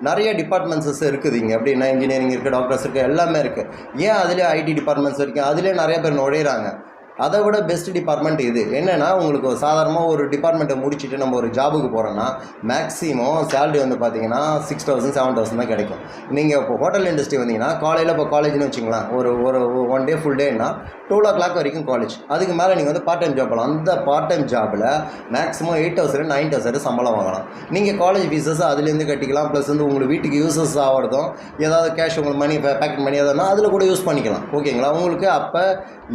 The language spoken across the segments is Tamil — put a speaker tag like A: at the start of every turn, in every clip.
A: நிறைய டிபார்ட்மெண்ட்ஸஸ் இருக்குது இங்கே. அப்படின்னா இன்ஜினியரிங் இருக்குது டாக்டர்ஸ் இருக்குது எல்லாமே இருக்குது ஏன் அதிலே ஐடி டிபார்ட்மெண்ட்ஸ் இருக்குது அதுலேயே நிறைய பேர் நுழையிறாங்க? அதை விட பெஸ்ட் டிபார்ட்மெண்ட் இது. என்னென்னா உங்களுக்கு ஒரு சாதாரணமாக ஒரு டிபார்ட்மெண்ட்டை முடிச்சுட்டு நம்ம ஒரு ஜாபுக்கு போகிறோன்னா மேக்ஸிமம் சேலரி வந்து பார்த்தீங்கன்னா சிக்ஸ் தௌசண்ட் செவன் தௌசண்ட் தான் கிடைக்கும். நீங்கள் இப்போ ஹோட்டல் இண்டஸ்ட்ரி வந்தீங்கன்னா காலையில் இப்போ காலேஜ்னு வச்சுங்களேன் ஒரு ஒரு ஒன் டே ஃபுல் டேன்னா டூ ஓ கிளாக் வரைக்கும் காலேஜ் அதுக்கு மேலே நீங்கள் வந்து பார்ட் டைம் ஜாப் பண்ணலாம் அந்த பார்ட் டைம் ஜாபில் maximum eight thousand nine thousand சம்பளம் வாங்கலாம். நீங்கள் காலேஜ் ஃபீஸஸ் அதுலேருந்து கட்டிக்கலாம். ப்ளஸ் வந்து உங்களுக்கு வீட்டுக்கு யூசஸ் ஆகிறதும் ஏதாவது கேஷ் உங்களுக்கு மணி பேக்கெட் மணி ஏதாவதுனா அதில் கூட யூஸ் பண்ணிக்கலாம். ஓகேங்களா உங்களுக்கு அப்போ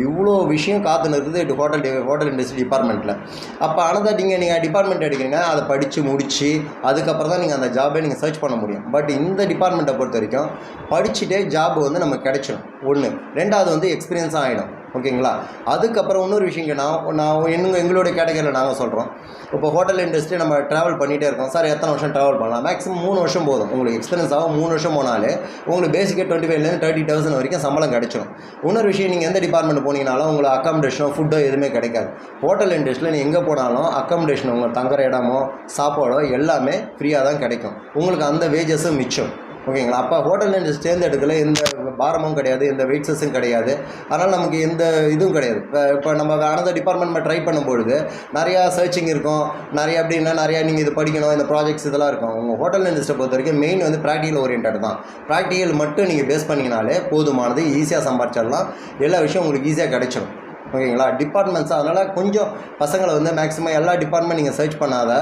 A: இவ்வளோ விஷயம் பார்த்துன்னு இருக்குது ஹோட்டல் டி- ஹோட்டல் இண்டஸ்ட்ரி டிபார்ட்மெண்ட்டில் அப்போ ஆனால் நீங்கள் நீங்கள் டிபார்ட்மெண்ட் எடுக்கிறீங்க அதை படித்து முடித்து அதுக்கப்புறம் தான் நீங்கள் அந்த ஜாபை நீங்கள் சர்ச் பண்ண முடியும். பட் இந்த டிபார்ட்மெண்ட்டை பொறுத்த வரைக்கும் படிச்சுட்டே ஜாப் வந்து நமக்கு கிடைச்சிடும் ஒன்று ரெண்டாவது வந்து எக்ஸ்பீரியன்ஸாக ஆகிடும் ஓகேங்களா? அதுக்கப்புறம் இன்னொரு விஷயம் நான் நான் எங்க எங்களுடைய கேட்டகரியில் நாங்கள் சொல்கிறோம் இப்போ ஹோட்டல் இண்டஸ்ட்ரி நம்ம ட்ராவல் பண்ணிகிட்டே இருக்கோம். சார் எத்தனை வருஷம் ட்ராவல் பண்ணலாம்? மேக்ஸிமம் மூணு வருஷம் போதும். உங்களுக்கு எக்ஸ்பீரியன்ஸ் ஆகும் மூணு வருஷம் போனாலே உங்களுக்கு பேசிக்காக டுவெண்ட்டி ஃபைவ்லேருந்து தேர்ட்டி தௌசண்ட் வரைக்கும் சம்பளம் கிடைச்சிடும் இன்னொரு விஷயம் நீங்கள் எந்த டிபார்ட்மெண்ட் போனீங்கனாலும் உங்களுக்கு அக்காமடேஷனோ ஃபுட்டோ எதுவுமே கிடைக்காது. ஹோட்டல் இண்டஸ்ட்ரியில் நீங்கள் எங்கே போனாலும் அக்காமடேஷன் உங்களுக்கு தங்குற இடமோ சாப்பாடோ எல்லாமே ஃப்ரீயாக தான் கிடைக்கும். உங்களுக்கு அந்த வேஜஸும் மிச்சம். ஓகேங்களா? அப்போ ஹோட்டல் இண்டஸ்ட்ரி தேர்ந்தெடுக்கல எந்த பாரமும் கிடையாது எந்த வெயிட்ஸஸும் கிடையாது. அதனால் நமக்கு எந்த இதுவும் கிடையாது. இப்போ இப்போ நம்ம அனதர் டிபார்ட்மெண்ட் ட்ரை பண்ணும்பொழுது நிறையா சர்ச்சிங் இருக்கும். நிறைய அப்படின்னா நிறையா நீங்கள் இது படிக்கணும் இந்த ப்ராஜெக்ட்ஸ் இதெல்லாம் இருக்கும். உங்கள் ஹோட்டல் இண்டஸ்ட்ரியை பொறுத்த வரைக்கும் மெயின் வந்து ப்ராக்டிக்கல் ஓரியன்ட் தான். ப்ராக்டிக்கல் மட்டும் நீங்கள் பேஸ் பண்ணிங்கனாலே போதுமானது ஈஸியாக சம்பாரிச்சிடலாம். எல்லா விஷயம் உங்களுக்கு ஈஸியாக கிடைச்சிடும் ஓகேங்களா? டிபார்ட்மெண்ட்ஸ் அதனால் கொஞ்சம் பசங்களை வந்து மேக்ஸிமம் எல்லா டிபார்ட்மெண்ட் நீங்கள் சர்ச் பண்ணாத.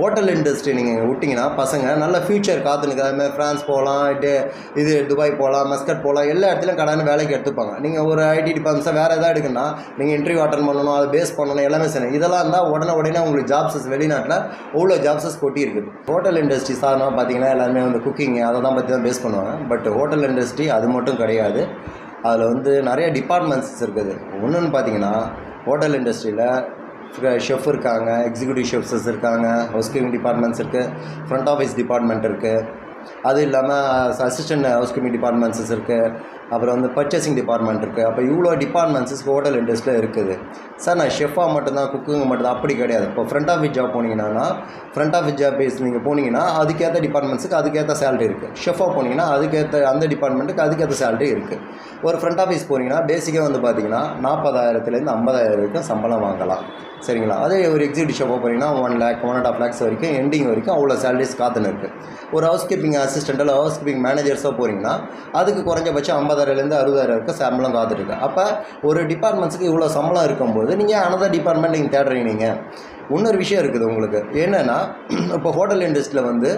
A: ஹோட்டல் இண்டஸ்ட்ரி நீங்கள் விட்டிங்கன்னா பசங்க நல்ல ஃப்யூச்சர் காத்துனுக்கு அதுமாதிரி ஃப்ரான்ஸ் போகலாம் இது இது துபாய் போகலாம் மஸ்கட் போகலாம் எல்லா இடத்துலையும் கடான வேலைக்கு எடுத்துப்பாங்க. நீங்கள் ஒரு ஐடி டிபார்ட்மெண்ட்ஸாக வேறு எதாவது எடுக்குன்னா நீங்கள் இன்டர்வியூ அட்டன் பண்ணணும் அதை பேஸ் பண்ணணும் எல்லாமே செய்யணும். இதெல்லாம் இருந்தால் உடனே உடனே உங்களுக்கு ஜாப்ஸஸ் வெளிநாட்டில் அவ்வளோ ஜாப்ஸஸ் கொட்டி இருக்குது. ஹோட்டல் இண்டஸ்ட்ரி சாதனமாக பார்த்தீங்கன்னா எல்லாருமே வந்து குக்கிங் அதை தான் பற்றி தான் பேஸ் பண்ணுவாங்க. பட் ஹோட்டல் இண்டஸ்ட்ரி அது மட்டும் கிடையாது. அதில் வந்து நிறைய டிபார்ட்மெண்ட்ஸ் இருக்குது. ஒன்றுன்னு பார்த்தீங்கன்னா ஹோட்டல் இண்டஸ்ட்ரியில் ஷெஃப் இருக்காங்க எக்ஸிக்யூட்டிவ் ஷெஃப்ஸஸ் இருக்காங்க ஹவுஸ் கீப்பிங் டிபார்ட்மெண்ட்ஸ் இருக்குது ஃப்ரண்ட் ஆஃபீஸ் டிபார்ட்மெண்ட் இருக்குது அது இல்லாமல் அசிஸ்டன்ட் ஹவுஸ் கீப்பிங் டிபார்ட்மெண்ட்ஸஸ் இருக்குது அப்புறம் வந்து பர்ச்சேசிங் டிபார்ட்மெண்ட் இருக்குது அப்போ இவ்வளோ டிபார்ட்மெண்ட்ஸஸ் ஹோட்டல் இண்டஸ்ட்ரியில் இருக்குது. சார் நான் ஷெஃபாக மட்டும்தான் குக்கிங் மட்டும்தான் அப்படி கிடையாது. இப்போ ஃப்ரண்ட் ஆஃபீஸ் ஜாப் போனீங்கன்னா ஃப்ரண்ட் ஆஃபீஸ் ஜாப் பேஸ் நீங்கள் போனீங்கன்னா அதுக்கேற்ற டிபார்ட்மெண்ட்ஸுக்கு அதுக்கேற்ற சேலரி இருக்குது ஷெஃபாக போனீங்கன்னா அதுக்கேற்ற அந்த டிபார்ட்மெண்ட்டுக்கு அதுக்கேற்ற சேலரி இருக்குது ஒரு ஃப்ரண்ட் ஆஃபீஸ் போனீங்கன்னா பேசிக்காக வந்து பார்த்தீங்கன்னா நாற்பதாயிரத்துலேருந்து ஐம்பதாயிரம் வரைக்கும் சம்பளம் வாங்கலாம். சரிங்களா? அதே ஒரு எக்ஸிக்யூட்டிவ் ஷாப்பாக போனீங்கன்னா one lakh one and half lakhs வரைக்கும் எண்டிங் வரைக்கும் அவ்வளோ சேலரிஸ் காத்துன்னு இருக்குது ஒரு ஹவுஸ் கீப்பிங் அசிஸ்டண்ட்டில் ஹவுஸ் கீப்பிங் மேனேஜர்ஸாக போகிறீங்கன்னா அதுக்கு குறைஞ்சபட்சம் ஐம்பதாயிரம்லேருந்து அறுபதாயிரம் வரைக்கும் சம்பளம் காத்துருக்கு அப்போ ஒரு டிபார்ட்மெண்ட்ஸுக்கு இவ்வளோ சம்பளம் இருக்கும்போது நீங்கள் அனதர் டிபார்ட்மெண்ட் நீங்கள் தேடுறீங்க நீங்கள் இன்னொரு விஷயம் இருக்குது உங்களுக்கு. என்னென்னா இப்போ ஹோட்டல் இண்டஸ்ட்ரியில் வந்து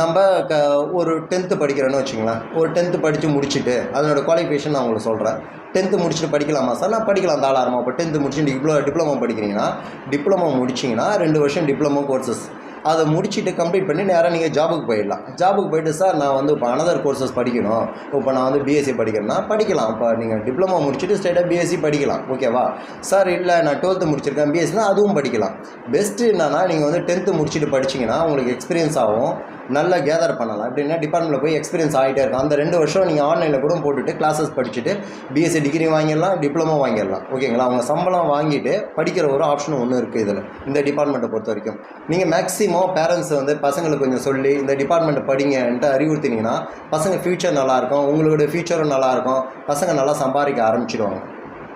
A: நம்ம க ஒரு டென்த்து படிக்கிறோன்னு வச்சுங்களேன். ஒரு டென்த்து படித்து முடிச்சுட்டு அதனோட குவாலிஃபிகேஷன் நான் உங்களுக்கு சொல்கிறேன் டென்த்து முடிச்சுட்டு படிக்கலாமா சார்? நான் படிக்கலாம் தாராளமாக இப்போ டென்த்து முடிச்சுட்டு டிப்ளோ டிப்ளமோ படிக்கிறீங்கன்னா டிப்ளமோ முடிச்சிங்கன்னா ரெண்டு வருஷம் டிப்ளமோ கோர்சஸ் அதை முடிச்சுட்டு கம்ப்ளீட் பண்ணி நேராக நீங்கள் ஜாபுக்கு போயிடலாம். ஜாபுக்கு போயிட்டு சார் நான் வந்து இப்போ அனதர் கோர்சஸ் படிக்கணும். இப்போ நான் வந்து பிஎஸ்சி படிக்கிறேன்னா படிக்கலாம். இப்போ நீங்கள் டிப்ளமோ முடிச்சுட்டு ஸ்ட்ரெயிட்டாக பிஎஸ்சி படிக்கலாம். ஓகேவா சார் இல்லை நான் டுவெல்த்து முடிச்சிருக்கேன். பிஎஸ்சினா அதுவும் படிக்கலாம். பெஸ்ட்டு என்னன்னா நீங்கள் வந்து டென்த்து முடிச்சுட்டு படிச்சீங்கன்னா உங்களுக்கு எக்ஸ்பீரியன்ஸ் ஆகும். நல்லா கேதர் பண்ணலாம். எப்படின்னா டிபார்ட்மெண்ட்டில் போய் எக்ஸ்பீரியன்ஸ் ஆகிட்டே இருக்கும். அந்த ரெண்டு வருஷம் நீங்கள் ஆன்லைனில் கூட போட்டுட்டு கிளாஸஸ் படிச்சுட்டு பிஎஸ்சி டிகிரி வாங்கிடலாம் டிப்ளமோ வாங்கிடலாம். ஓகேங்களா அவங்க சம்பளம் வாங்கிட்டு படிக்கிற ஒரு ஆப்ஷன் ஒன்று இருக்குது இதில் இந்த டிபார்ட்மெண்ட்டை பொறுத்த வரைக்கும். நீங்கள் மேக்ஸிமம் பேரண்ட்ஸ் வந்து பசங்களுக்கு கொஞ்சம் சொல்லி இந்த டிபார்ட்மெண்ட்டை படிங்கன்ட்டு அறிவுறுத்தினீங்கன்னா பசங்க ஃப்யூச்சர் நல்லாயிருக்கும் உங்களோட ஃப்யூச்சரும் நல்லாயிருக்கும் பசங்க நல்லா சம்பாதிக்க ஆரம்பிச்சிடுவாங்க.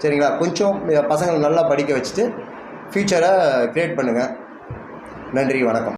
A: சரிங்களா? கொஞ்சம் பசங்களை நல்லா படிக்க வச்சுட்டு ஃப்யூச்சரை க்ரியேட் பண்ணுங்கள் நன்றி வணக்கம்.